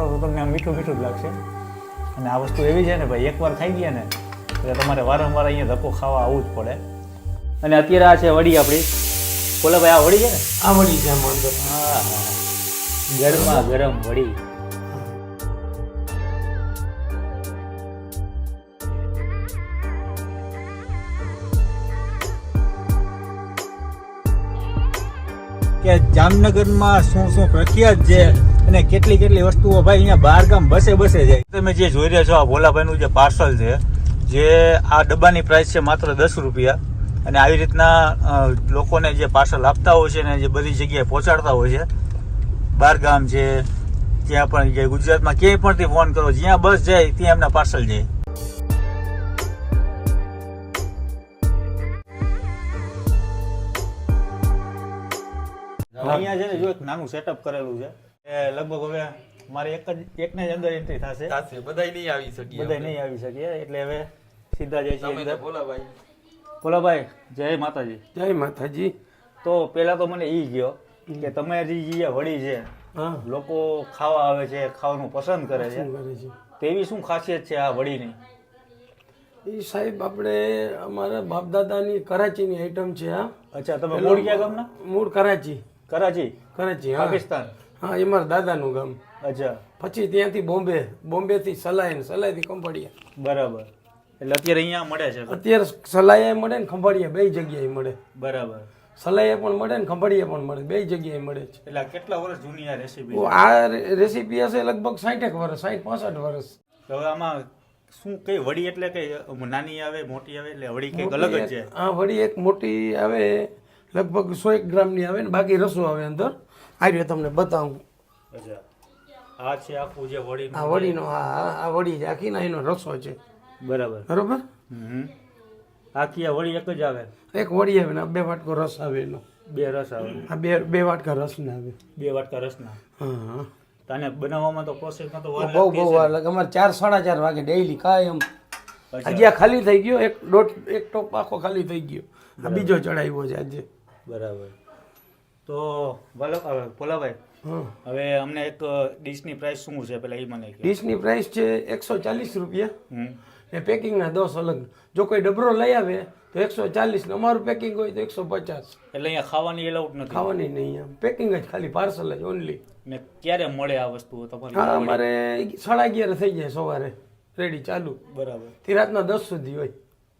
ખાશો તો તમને આમ મીઠું મીઠું જ લાગશે. અને આ વસ્તુ એવી છે ને ભાઈ એકવાર ખાઈ ગયા ને એટલે તમારે વારંવાર અહીંયા ધક્કો ખાવા આવવું જ પડે. અને અત્યારે આ છે વડી આપણી. બોલે ભાઈ આ વડી છે ને? આ વળી છે અંદર. હા. ગરમા ગરમ વડી. કે જામનગરમાં શું શું પ્રખ્યાત છે? અને કેટલી કેટલી વસ્તુઓ ભાઈ અહીંયા બહાર ગામ બસે બસે જાય. તમે જે જોઈ રહ્યા છો આ ભોલાભાઈનું જે પાર્સલ છે જે આ ડબ્બાની પ્રાઇસ છે માત્ર દસ રૂપિયા. અને આવી રીતના લોકોને જે પાર્સલ આપતા હોય છે ને જે બધી જગ્યાએ પહોંચાડતા હોય છે બહાર ગામ છે ત્યાં પણ જાય ગુજરાતમાં ક્યાંય પણથી ફોન કરો જ્યાં બસ જાય ત્યાં એમના પાર્સલ જાય. અહીંયા છે ને જો એક નાનું સેટઅપ કરેલું છે. લગભગ હવે મારે એક જ એકને જ અંદર એન્ટ્રી થશે. થશે. બધાય નહીં આવી શકીએ બધા નહીં આવી શકીએ. એટલે હવે સીધા જઈએ છીએ તમે અંદર. બોલા ભોલાભાઈ જય માતાજી. જય માતાજી. તો પેલા તો મને ઈ ગયો કે તમારી જે વડી છે હા. લોકો ખાવા આવે છે ખાવાનું પસંદ કરે છે. તેવી શું ખાસિયત છે આ વડીની એ સાહેબ આપણે અમારા બાપ દાદાની કરાચીની આઈટમ છે આ. અચ્છા તમે મૂળ ક્યાં ગામના? મૂળ કરાચી. કરાચી? કરાચી પાકિસ્તાન? હા એ મારા દાદાનું ગામ. અચ્છા. પછી ત્યાંથી બોમ્બે બોમ્બેથી સલાઈ ને સલાયથી ખંભાળિયા. બરાબર. એટલે અત્યારે અહીંયા મળે છે? અત્યારે સલાયા મળે ને ખંભાળિયા બે જગ્યાએ મળે. બરાબર. સલાઈએ પણ મળે ને ખંભાળિયા પણ મળે બે જગ્યાએ મળે છે. એટલે કેટલા વર્ષ જૂની આ રેસીપી આ રેસીપી હશે લગભગ સાઠેક વર્ષ સાઠ પાસઠ વર્ષ. હવે આમાં શું કઈ વડી એટલે કઈ નાની આવે મોટી આવે એટલે વડી કંઈક અલગ જ છે? હા વડી એક મોટી આવે લગભગ સો એક ગ્રામની આવે ને બાકી રસો આવે અંદર. આ રીતે તમને બતાવું. આ છે આખું જે વડી આ વડીનો આ આ- વડી છે. આખી ના એનો રસો છે. બરાબર. બરોબર? આખી આ વડી એક જ આવે? એક વડી આવે ને બે વાટકો રસ આવે એનો. બે રસ આવે. આ બે બે વાટકા રસ ના આવે. બે વાટકા રસના? ના હા. તને બનાવવામાં તો પ્રોસેસમાં તો બહુ બહુ. વાર લાગે. અમારે ચાર સાડા ચાર વાગે ડેઈલી કાયમ. હજી આ ખાલી થઈ ગયો એક દોઢ એક ટોપ આખો ખાલી થઈ ગયો. આ બીજો ચડાવ્યો છે આજે. બરાબર. તો વલ્લભ ભોલાભાઈ હવે અમને એક ડીશની પ્રાઇસ શું છે પેલા એ મને ડીશની પ્રાઇસ છે એકસો ચાલીસ રૂપિયા. ને પેકિંગના દસ અલગ. જો કોઈ ડબરો લઈ આવે તો એકસો ચાલીસ. ને અમારું પેકિંગ હોય તો એકસો પચાસ. એટલે અહીંયા ખાવાની એલાઉડ નથી? ખાવાની નહીં આમ પેકિંગ જ ખાલી પાર્સલ જ ઓનલી ને ક્યારે મળે આ વસ્તુઓ હા તમારી અમારે સાડા અગિયાર થઈ જાય સવારે. રેડી ચાલુ. બરાબર. થી રાતના દસ સુધી હોય.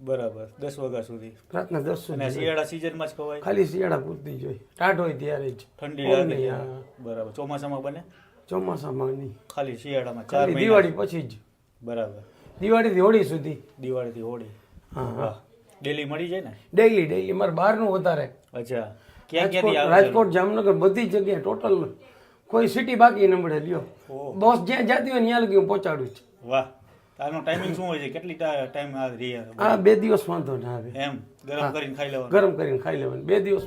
બરાબર દસ વાગ્યા સુધી. રાતના દસ સુધી શિયાળા સિઝનમાં જ ખવાય? ખાલી શિયાળા પૂરતી જ હોય. ટાઢ હોય ત્યારે જ. ઠંડી લાગે. બરાબર. ચોમાસામાં બને? ચોમાસામાં નહીં. ખાલી શિયાળામાં ચાર દિવાળી પછી જ. બરાબર. દિવાળીથી હોળી સુધી. દિવાળીથી હોળી. હા હા. ડેલી મળી જાય ને? ડેલી ડેઈલી મારે બહારનું વધારે. અચ્છા. ક્યાં ક્યાંથી રાજકોટ જામનગર બધી જગ્યાએ ટોટલ કોઈ સિટી બાકી ન મળે લ્યો બસ જ્યાં જતી હોય ત્યાં લગી હું પહોંચાડું છું વાહ. આનો ટાઈમિંગ શું હોય છે? કેટલી ટાઈમ આ રહી આ બે દિવસ વાંધો ના આવે. એમ? ગરમ કરીને ખાઈ લેવાનું? ગરમ કરીને ખાઈ લેવાનું. બે દિવસ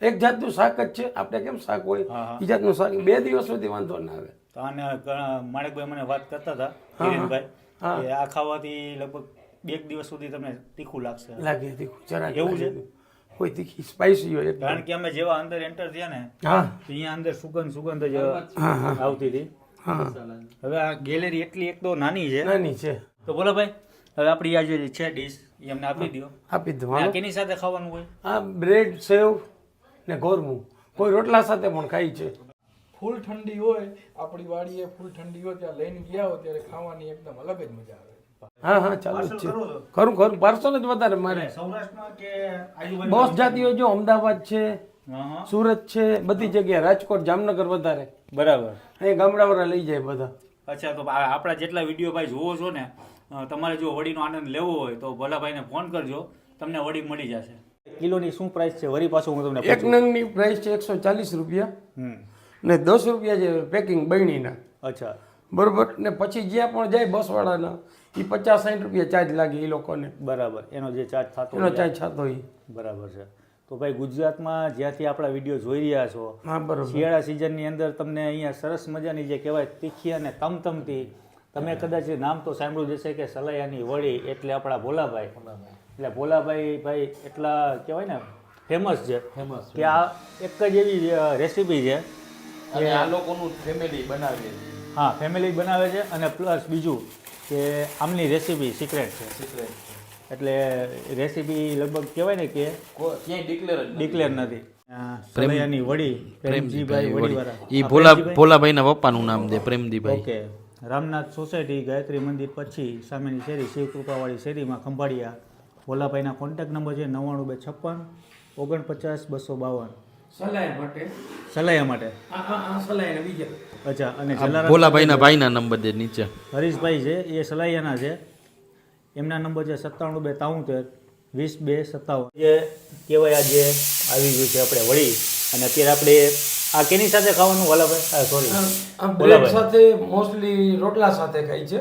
એક જાતનું શાક જ છે. આપણે કેમ શાક હોય. એ જાતનું શાક બે દિવસ સુધી વાંધો ના આવે. તો આને માણેકભાઈ મને વાત કરતા હતા કિરીટભાઈ કે આ ખાવાથી લગભગ બે દિવસ સુધી તમને તીખું લાગશે. લાગે તીખું જરાક એવું છે? કોઈ તીખી સ્પાઈસી હોય કારણ કે અમે જેવા અંદર એન્ટર થયા ને હા. અહીંયા અંદર સુગંધ સુગંધ જ આવતી હતી. હા. હવે આ ગેલેરી એટલી એક તો નાની છે. નાની છે. તો બોલો ભાઈ હવે આપણી આ જે છે ડીશ એ અમને આપી દો આપી દો. કેની સાથે ખાવાનું હોય? આ બ્રેડ સેવ ને ગોરમું. કોઈ રોટલા સાથે પણ ખાય છે. ફૂલ ઠંડી હોય આપણી વાડીએ ફૂલ ઠંડી હોય ત્યાં લઈને ગયા હોય ત્યારે ખાવાની એકદમ અલગ જ મજા આવે. હા હા ચાલુ છે. ખરું ખરું. પાર્સલ જ વધારે મારે. સૌરાષ્ટ્રમાં કે બસ બોસ જાતિઓ જો અમદાવાદ છે. સુરત છે બધી જગ્યાએ. રાજકોટ જામનગર વધારે. બરાબર. અહીં ગામડાવાળા લઈ જાય બધા. અચ્છા તો આપણા જેટલા વીડિયો ભાઈ જોવો છો ને તમારે જો વડીનો આનંદ લેવો હોય તો ભલાભાઈને ફોન કરજો. તમને વડી મળી જશે. કિલોની શું પ્રાઇસ છે? વરી પાછું હું તમને એક નંગની પ્રાઇસ છે એકસો ચાલીસ રૂપિયા. ને દસ રૂપિયા છે પેકિંગ બહેણીના અચ્છા. બરોબર? ને પછી જ્યાં પણ જાય બસવાળાના એ પચાસ સાઠ રૂપિયા ચાર્જ લાગે એ લોકોને. બરાબર. એનો જે ચાર્જ થતો એનો ચાર્જ થતો એ બરાબર છે. તો ભાઈ ગુજરાતમાં જ્યાંથી આપણા વીડિયો જોઈ રહ્યા છો શિયાળા સિઝનની અંદર તમને અહીંયા સરસ મજાની જે કહેવાય તીખી અને તમતમતી તમે કદાચ નામ તો સાંભળ્યું જશે કે સલૈયાની વડી એટલે આપણા ભોલાભાઈ. એટલે ભોલાભાઈ ભાઈ એટલા કહેવાય ને ફેમસ છે ફેમસ કે આ એક જ એવી રેસીપી છે અને આ લોકોનું ફેમિલી બનાવે છે. હા ફેમિલી બનાવે છે અને પ્લસ બીજું કે આમની રેસીપી સિક્રેટ છે. એટલે રેસીપી લગભગ કહેવાય ને કે ક્યાંય ડિક્લેર ડિક્લેર નથી. સલૈયાની વડી પ્રેમજીભાઈ વડીવાળા. ઈ ભોલા ભોલાભાઈના પપ્પાનું નામ દે પ્રેમદીભાઈ ઓકે. રામનાથ સોસાયટી ગાયત્રી મંદિર પછી સામેની શેરી શિવકૃપાવાળી શેરીમાં ખંભાળિયા. ભોલાભાઈના કોન્ટેક્ટ નંબર છે નવ્વાણું બે છપ્પન ઓગણપચાસ બસો બાવન. સલાહ માટે. માટે? સલાહ બીજા. અચ્છા અને ભોલાભાઈના ભાઈના નંબર દે નીચે. હરીશભાઈ છે એ સલાયાના છે. એમના નંબર છે સત્તાણું બે તાઉતેર વીસ બે સત્તાવન. જે કહેવાય આજે આવી ગયું છે આપણે વળી અને અત્યારે આપણે આ કેની સાથે ખાવાનું? વાલાભાઈ સોરી બ્રેડ સાથે મોસ્ટલી રોટલા સાથે ખાય છે.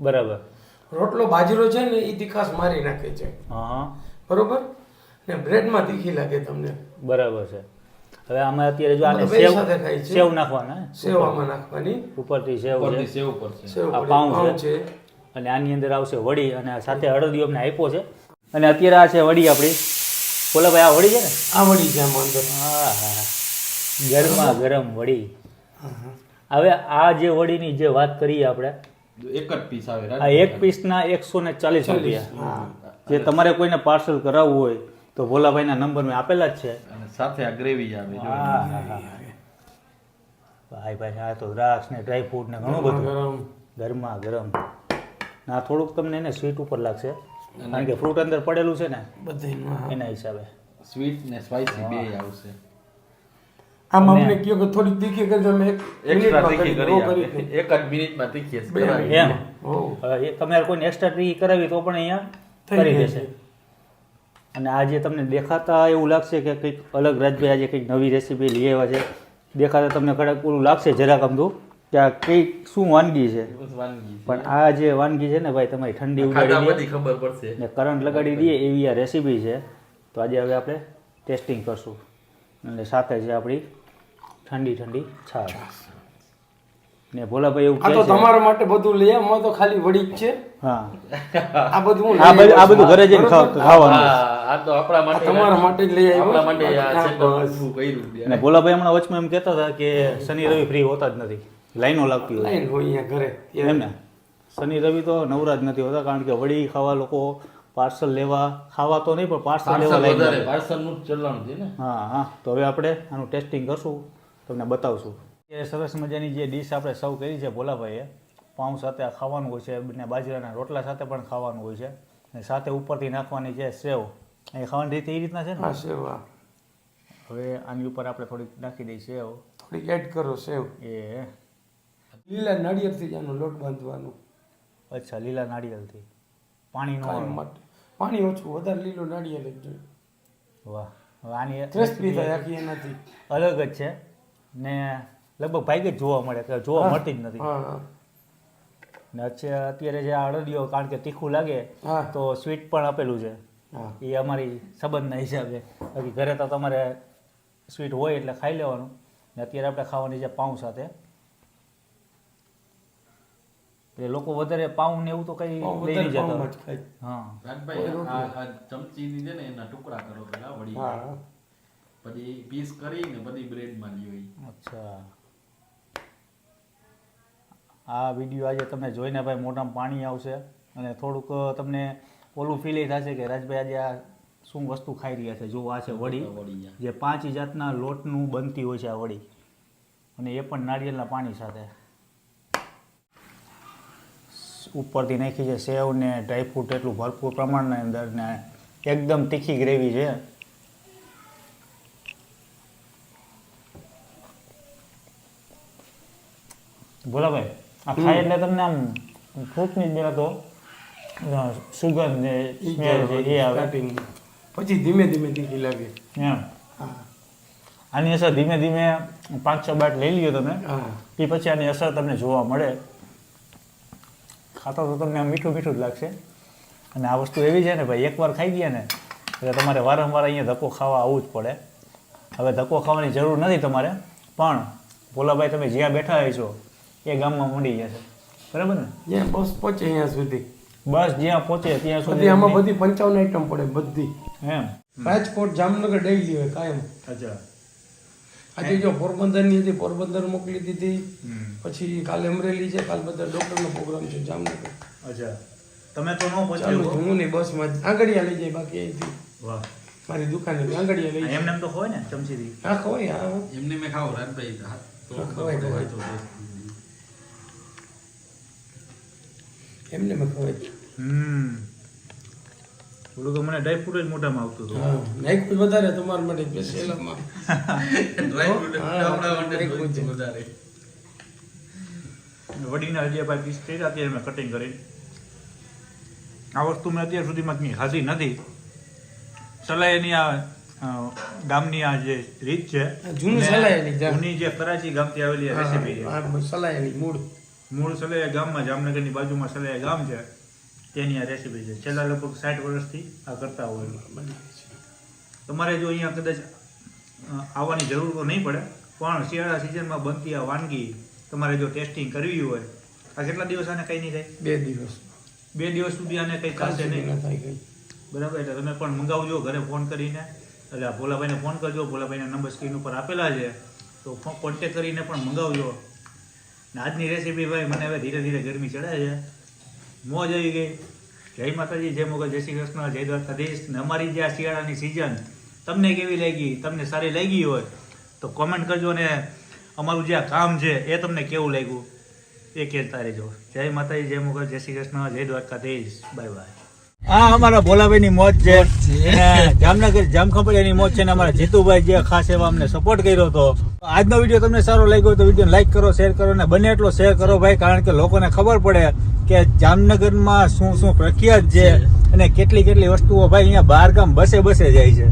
બરાબર. રોટલો બાજરો છે ને એ તીખાસ મારી નાખે છે. હા. બરોબર? ને બ્રેડમાં તીખી લાગે તમને. બરાબર છે. હવે આમાં અત્યારે જો આને સેવ સાથે ખાય છે. સેવ નાખવાના સેવ આમાં નાખવાની. ઉપરથી સેવ છે. સેવ ઉપર છે. આ પાઉં પાઉં છે. અને આની અંદર આવશે વડી અને સાથે હળદી અમને આપ્યો છે. અને અત્યારે આ છે વડી આપણી. બોલા ભાઈ આ વડી છે ને? આ વડી છે આમાં અંદર. હા હા ગરમા ગરમ વડી. હવે આ જે વડીની જે વાત કરીએ આપણે એક જ પીસ આવે આ એક પીસના એકસો ને ચાલીસ રૂપિયા. જે તમારે કોઈને પાર્સલ કરાવવું હોય તો ભોલાભાઈના નંબર મેં આપેલા જ છે. અને સાથે આ ગ્રેવી આવે હા હા હા ભાઈ ભાઈ આ તો દ્રાક્ષ ને ડ્રાય ફ્રૂટ ને ઘણું બધું. ગરમા. ગરમ. ના થોડુંક તમને એને સ્વીટ ઉપર લાગશે. કારણ કે ફ્રૂટ અંદર પડેલું છે ને બધી એના હિસાબે. સ્વીટ ને સ્પાઈસી બે આવશે. આમ અમને કહ્યું કે થોડી તીખી કરજો અમે એક એક્સ્ટ્રા તીખી કરી. એક જ મિનિટમાં તીખી એમ. એ તમારે કોઈને એક્સ્ટ્રા તીખી કરાવી તો પણ અહીંયા થઈ કરી દેશે. અને આજે તમને દેખાતા એવું લાગશે કે કંઈક અલગ રાજભાઈ આજે કંઈક નવી રેસીપી લઈ આવ્યા છે. દેખાતા તમને કડાક ઓલું લાગશે જરાક અમથું કે આ કંઈક શું વાનગી છે? બસ વાનગી છે. પણ આ જે વાનગી છે ને ભાઈ તમારી ઠંડી ઉગાડી ખબર પડશે. ને કરંટ લગાડી દઈએ એવી આ રેસીપી છે. તો આજે હવે આપણે ટેસ્ટિંગ કરશું. અને સાથે છે આપણી ઠંડી ઠંડી છાશ. ને ભોલાભાઈ એવું આ તો તમારા માટે બધું લઈ આવ તો ખાલી વડી જ છે. હા. આ બધું આ બધું આ બધું ઘરે જઈને ખાવ- ખાવાનું. હા, આ તો આપણા માટે તમારા માટે જ લઈ આવ્યો આપણા માટે આ છે. કર્યું ને ભોલાભાઈ હમણાં વચમાં એમ કહેતા હતા કે શનિ રવિ ફ્રી હોતા જ નથી. લાઈનો લાગતી હોય. લાઈન હોય અહીંયા ઘરે એમ ને શનિ રવિ તો નવરા જ નથી હોતા કારણ કે વળી ખાવા લોકો પાર્સલ લેવા ખાવા તો નહીં પણ પાર્સલ લેવા લાઈન પાર્સલનું ચલણ છે ને? હા હા. તો હવે આપણે આનું ટેસ્ટિંગ કરશું તમને બતાવશું. એ સરસ મજાની જે ડીશ આપણે સર્વ કરી છે ભોલાભાઈએ. પાઉં સાથે ખાવાનું હોય છે બંને બાજરાના રોટલા સાથે પણ ખાવાનું હોય છે. અને સાથે ઉપરથી નાખવાની છે સેવ. એ ખાવાની રીત એ રીતના છે ને? સેવ હવે આની ઉપર આપણે થોડીક નાખી દઈએ સેવ. થોડીક એડ કરો સેવ. એ લીલા નાળિયેરથી જ આનો લોટ બાંધવાનો. અચ્છા લીલા નાળિયેરથી? પાણી કાયમ નો માટે. પાણી ઓછું વધારે લીલો નાળિયેર જ જોઈએ. વાહ આની ક્રિસ્પી થાય આખી એનાથી. અલગ જ છે. ને લગભગ ભાઈ જ જોવા મળે કે જોવા મળતી જ નથી. ને અત્યારે અત્યારે જે અડદિયો કારણ કે તીખું લાગે તો સ્વીટ પણ આપેલું છે. એ અમારી સંબંધના હિસાબે. બાકી ઘરે તો તમારે સ્વીટ હોય એટલે ખાઈ લેવાનું. ને અત્યારે આપણે ખાવાની છે પાઉં સાથે. એટલે લોકો વધારે પાઉં ને એવું તો કઈ લઈ નહીં જતા. હા. રાજભાઈ આ ચમચીની છે ને એના ટુકડા કરો પેલા વળી પછી પીસ કરીને પછી બ્રેડમાં લ્યો અચ્છા. આ વીડિયો આજે તમે જોઈને ભાઈ મોઢામાં પાણી આવશે. અને થોડુંક તમને ઓલું ફીલ થશે કે રાજભાઈ આજે આ શું વસ્તુ ખાઈ રહ્યા છે. જો આ છે વડી. વડી જે પાંચ જાતના લોટનું બનતી હોય છે આ વડી. અને એ પણ નાળિયેરના પાણી સાથે. ઉપરથી નાખી છે સેવ ને ડ્રાયફ્રૂટ એટલું ભરપૂર પ્રમાણની અંદર ને એકદમ તીખી ગ્રેવી છે. ભોલાભાઈ આ ખાય એટલે તમને આમ ફ્રૂટની જ પહેલાં તો સુગંધ ને સ્મેલ છે એ આવે. પછી ધીમે ધીમે તીખી લાગે. એમ. હા. આની અસર ધીમે ધીમે પાંચ છ બાટ લઈ લ્યો તમે એ પછી આની અસર તમને જોવા મળે. ખાતા તો તમને આમ મીઠું મીઠું જ લાગશે. અને આ વસ્તુ એવી છે ને ભાઈ એકવાર ખાઈ ગયા ને એટલે તમારે વારંવાર અહીંયા ધક્કો ખાવા આવવું જ પડે. હવે ધક્કો ખાવાની જરૂર નથી તમારે પણ ભોલાભાઈ તમે જ્યાં બેઠા હોય છો એ ગામમાં મંડી જશે બરાબર ને? જ્યાં બસ પહોંચે અહીંયા સુધી. બસ જ્યાં પહોંચે ત્યાં સુધી આમાં બધી પંચાવન આઈટમ પડે બધી. એમ. રાજકોટ જામનગર ડેઈલી હોય કાયમ. અચ્છા. આજે જો પોરબંદરની હતી પોરબંદર મોકલી દીધી. પછી કાલે અમરેલી છે કાલ બધા ડોક્ટરનો પ્રોગ્રામ છે જામનગર. અચ્છા. તમે તો ન પહોંચ્યો. હું. નહીં બસમાં આંગળીયા લઈ જાય બાકી અહીંથી. વાહ. મારી દુકાને આંગળીયા લઈ એમને એમ તો હોય ને ચમચીથી? હા ખવાય હા. એમને મેં ખાવ રાજભાઈ હા, તો હા, ખવાય, ખવાય. તો એમને મેં ખવાય. હમ. ઓલું તો મને ડ્રાયફ્રૂટ જ મોઢામાં આવતું હતું. હા વધારે તમારા માટે સ્પેશિયલમાં Dry fruit હા, આપણા માટે નાખ્યું છે. વધારે. વડીના હજી પીસ થઈ ગયા અત્યારે મેં કટિંગ કરી. આ વસ્તુ મેં અત્યાર સુધીમાં કંઈ ખાધી નથી. સલાઈની આ ગામની આ જે રીત છે જૂનું ને સલાઈની જૂની જે કરાચી ગામથી આવેલી રેસીપી છે. સલાયની મૂળ. મૂળ સલાયા ગામમાં જામનગરની બાજુમાં સલાયા ગામ છે. તેની આ રેસીપી છે. છેલ્લા લગભગ સાઠ વર્ષથી આ કરતા હોય તમારે જો અહીંયા કદાચ આવવાની જરૂર તો નહીં પડે પણ શિયાળા સિઝનમાં બનતી આ વાનગી તમારે જો ટેસ્ટિંગ કરવી હોય આ કેટલા દિવસ આને કંઈ નહીં થાય? બે દિવસ. બે દિવસ સુધી આને કંઈ થશે નહીં. બરાબર? એટલે તમે પણ મંગાવજો ઘરે ફોન કરીને. એટલે આ ભોલાભાઈને ફોન કરજો. ભોલાભાઈના નંબર સ્ક્રીન ઉપર આપેલા છે. તો કોન્ટેક કરીને પણ મંગાવજો. ને આજની રેસીપી ભાઈ મને હવે ધીરે ધીરે ગરમી ચડે છે. મોજ આવી ગઈ. જય માતાજી, જય મોગલ, જય શ્રી કૃષ્ણ, જય દ્વારકાધીશ. ને અમારી જે આ શિયાળાની સિઝન તમને કેવી લાગી? તમને સારી લાગી હોય તો કોમેન્ટ કરજો ને અમારું જે આ કામ છે એ તમને કેવું લાગ્યું એ કહેતા રહેજો. જય માતાજી, જય મોગલ, જય શ્રી કૃષ્ણ, જય દ્વારકાધીશ. બાય બાય આ અમારા ભોલાભાઈ ની મોત છે. જામનગર જામખંભાળિયા ની મોત છે ને અમારા જીતુભાઈ જે ખાસ એવા અમને સપોર્ટ કર્યો હતો. આજનો વીડિયો તમને સારો લાગ્યો તો વીડિયો લાઈક કરો શેર કરો ને બને એટલો શેર કરો ભાઈ કારણ કે લોકોને ખબર પડે કે જામનગરમાં શું શું પ્રખ્યાત છે અને કેટલી કેટલી વસ્તુઓ ભાઈ અહીંયા બહાર ગામ બસે બસે જાય છે.